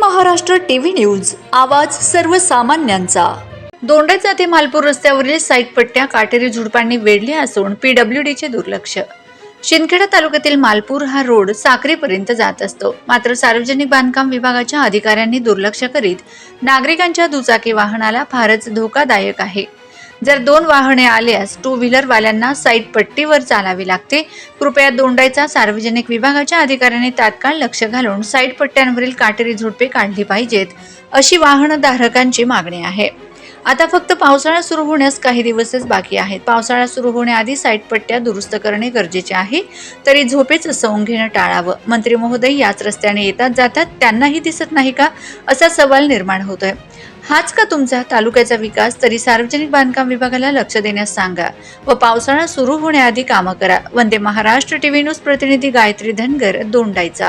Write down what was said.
Maharashtra TV news आवाज सर्वसामान्यांचा. दोंडाचा ते मालपूर रस्त्यावरील साईट पट्ट्या काटेरी झुडपांनी वेढल्या असून पीडब्ल्यूडीचे दुर्लक्ष. शिंदखेडा तालुक्यातील मालपूर हा रोड साक्रीपर्यंत जात असतो. मात्र सार्वजनिक बांधकाम विभागाच्या अधिकाऱ्यांनी दुर्लक्ष करीत नागरिकांच्या दुचाकी वाहनाला फारच धोकादायक आहे. जर दोन वाहने आल्यास टू व्हीलर वाल्यांना साईट पट्टीवर चालावे लागते. कृपया दोंडाईचा सार्वजनिक विभागाच्या अधिकाऱ्यांनी तात्काळ लक्ष घालून साईट पट्ट्यांवरील काटेरी झुडपे काढली पाहिजेत. अशी वाहनधारकांची मागणी आहे. आता फक्त पावसाळा सुरू होण्यास काही दिवसच बाकी आहेत. पावसाळा सुरू होण्याआधी साईट पट्ट्या दुरुस्त करणे गरजेचे आहे. तरी झोपेच सवून घेणं टाळावं. मंत्री महोदय याच रस्त्याने येतात जातात त्यांनाही दिसत नाही का? असा सवाल निर्माण होतोय. हाच का तुमचा तालुक्याचा विकास? तरी सार्वजनिक बांधकाम विभागाला लक्ष देण्यास सांगा व पावसाळा सुरू होण्याआधी कामं करा. वंदे महाराष्ट्र टीव्ही न्यूज प्रतिनिधी गायत्री धनगर दोंडाईचा.